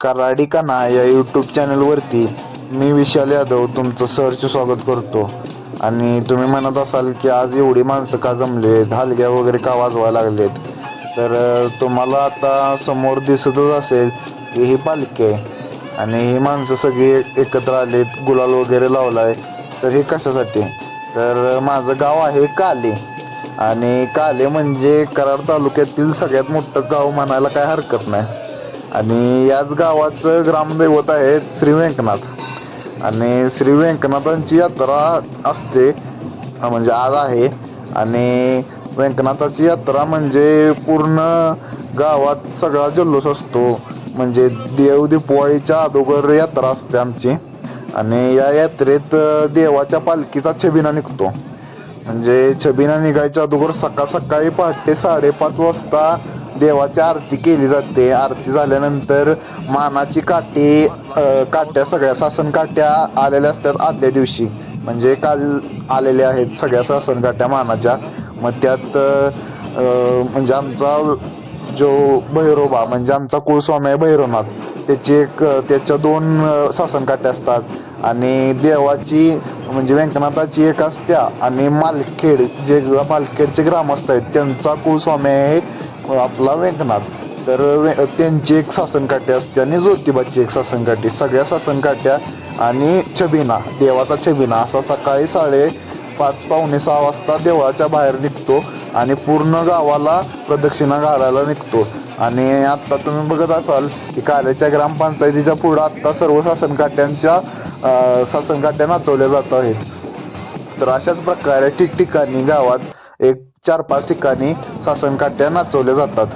कराडी काना या यूट्यूब चॅनलवरती मी विशाल यादव तुमचं सहर्ष स्वागत करतो. आणि तुम्ही म्हणत असाल की आज एवढी माणसं का जमले हलग्या वगैरे का वाजवायला लागलेत? तर तुम्हाला आता समोर दिसतच असेल की ही पालखी आहे. आणि ही माणसं सगळी एकत्र आलीत गुलाल वगैरे लावलाय. तर हे कशासाठी? तर माझं गाव आहे काले. आणि काले म्हणजे कराड तालुक्यातील सगळ्यात मोठं गाव म्हणायला काय हरकत नाही. आणि याच गावाचं ग्रामदैवत आहे श्री व्यंकनाथ. आणि श्री व्यंकनाथांची यात्रा असते म्हणजे आज आहे. आणि व्यंकनाथाची यात्रा म्हणजे पूर्ण गावात सगळा जल्लोष असतो. म्हणजे देव दिपवाळीच्या अगोदर यात्रा असते आमची. आणि या यात्रेत देवाच्या पालखीचा छबिना निघतो. म्हणजे छबिना निघायच्या अगोदर सकाळ सकाळी पहाटे साडेपाच वाजता देवाची आरती केली जाते. आरती झाल्यानंतर मानाची काठी काट्या सगळ्या सासन काट्या आलेल्या असतात आदल्या दिवशी. म्हणजे काल आलेल्या आहेत सगळ्या सासन काट्या मानाच्या. मग त्यात म्हणजे आमचा जो भैरोबा म्हणजे आमचा कुळस्वामी आहे भैरवनाथ त्याची एक त्याच्या दोन अं, असतात. आणि देवाची म्हणजे व्यंकनाथाची एक असत्या आणि मालखेड जे मालखेडचे ग्रामस्थ आहेत त्यांचा कुळस्वामी आहे हो, आपला व्यंकनाथ तर त्यांची एक शासनकाठी असते आणि ज्योतिबाची एक शासनकाठी सगळ्या शासनकाठ्या आणि छबिना देवाचा छबिना. असा सकाळी साडे पाच पावणे सहा वाजता देवळाच्या बाहेर निघतो आणि पूर्ण गावाला प्रदक्षिणा घालायला निघतो. आणि आता तुम्ही बघत असाल की काल्याच्या ग्रामपंचायतीच्या पुढं आत्ता सर्व सासनकाठ्यांच्या सासनकाठ्या नाचवल्या जात आहेत. तर अशाच प्रकारे ठिकठिकाणी गावात एक चार पाच ठिकाणी शासनकाट्या नाचवल्या जातात.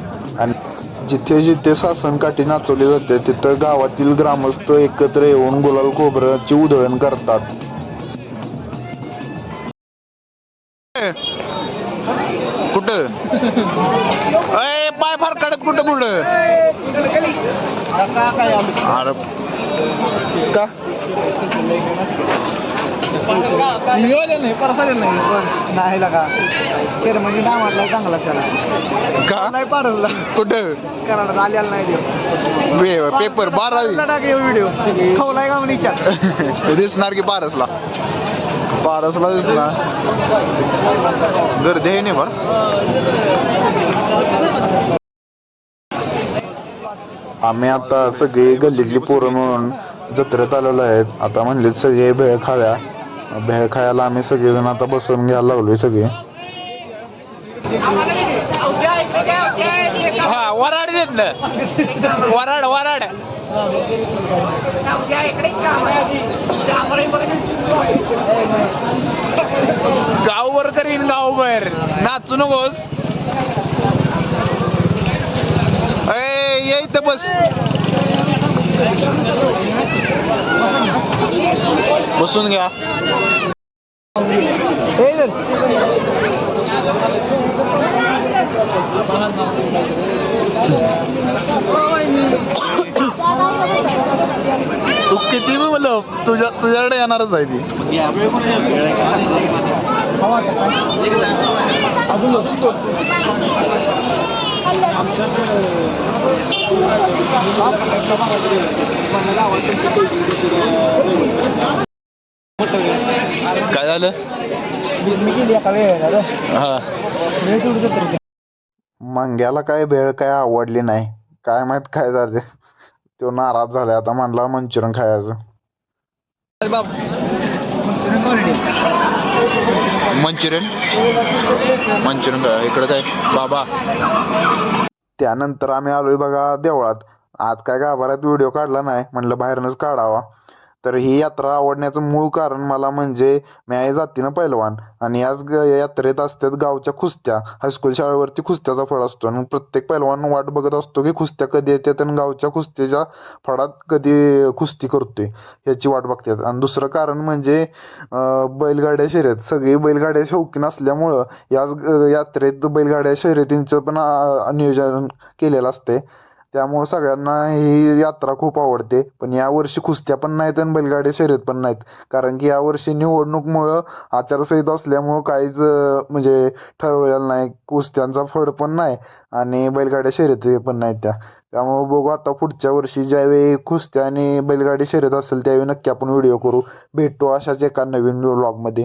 आणि जिथे जिथे शासनकाठी नाचवली जाते तिथं गावातील ग्रामस्थ एकत्र येऊन गुलाल खोबऱ्याची उधळण करतात. कुठं? पाय फार कडत कुठं अरे का? नाही परसाले नाही नाही लगा. चेअरमनी नाव म्हटलं चांगला त्याला. का? नाही पारसला? कुठं? करायला आलेला नाही देव. पेपर बारावी टाक व्हिडिओ खवलाय का म्हणून दिसणार की पारसला? पारसला दिसणार. गर्दी आहे नाही बर. आम्ही आता सगळी गल्लीतली पोरं म्हणून जत्रेत आलेलो आहेत. आता म्हणले सगळे भेळ खाव्या. भेळ खायला आम्ही सगळेजण आता बसून घ्यायला लावलोय सगळे. हा वराड घेतलं. वराड वराड. गावभर करीन गावभर. नाचू नकोस. ए ये इथं बस. बसून घ्या. तू किती बी म्हणलं तुझ्या तुझ्याकडे येणारच आहे ती. काय झालं? हा. मंग्याला काय भेळ काय आवडली नाही. काय माहीत काय झालं तो नाराज झालाय. आता म्हणला मंचुरियन खायचं. मंचुरियन? मंचुरियन काय इकडं काय बाबा. त्यानंतर आम्ही आलोय बघा देवळात. आज काय गाभाऱ्यात व्हिडिओ काढला नाही. म्हणलं बाहेरनच काढावा. तर ही यात्रा आवडण्याचं मूळ कारण मला म्हणजे मी आहे जातीनं पैलवान. आणि याच यात्रेत असतात गावच्या कुस्त्या. हायस्कूल शाळेवरती कुस्त्याचा फळ असतो. आणि प्रत्येक पैलवान वाट बघत असतो की कुस्त्या कधी येतात आणि गावच्या कुस्तीच्या फळात कधी कुस्ती करतोय याची वाट बघतात. आणि दुसरं कारण म्हणजे बैलगाड्या शर्यत. सगळी बैलगाड्या शौकीन असल्यामुळं याच यात्रेत बैलगाड्या शर्यतींचं पण नियोजन केलेलं असते त्यामुळं सगळ्यांना ही यात्रा खूप आवडते. पण यावर्षी कुस्त्या पण नाहीत आणि बैलगाडी शर्यत पण नाहीत. कारण की यावर्षी निवडणूकमुळं आचारसंहिता असल्यामुळं काहीच म्हणजे ठरवलेलं नाही. कुस्त्यांचा फड पण नाही आणि बैलगाड्या शर्यती पण नाहीत त्या. त्यामुळे बघू आता पुढच्या वर्षी ज्यावेळी कुस्त्या आणि बैलगाडी शर्यत असेल त्यावेळी नक्की आपण व्हिडिओ करू. भेटू अशाच एका नवीन व्लॉगमध्ये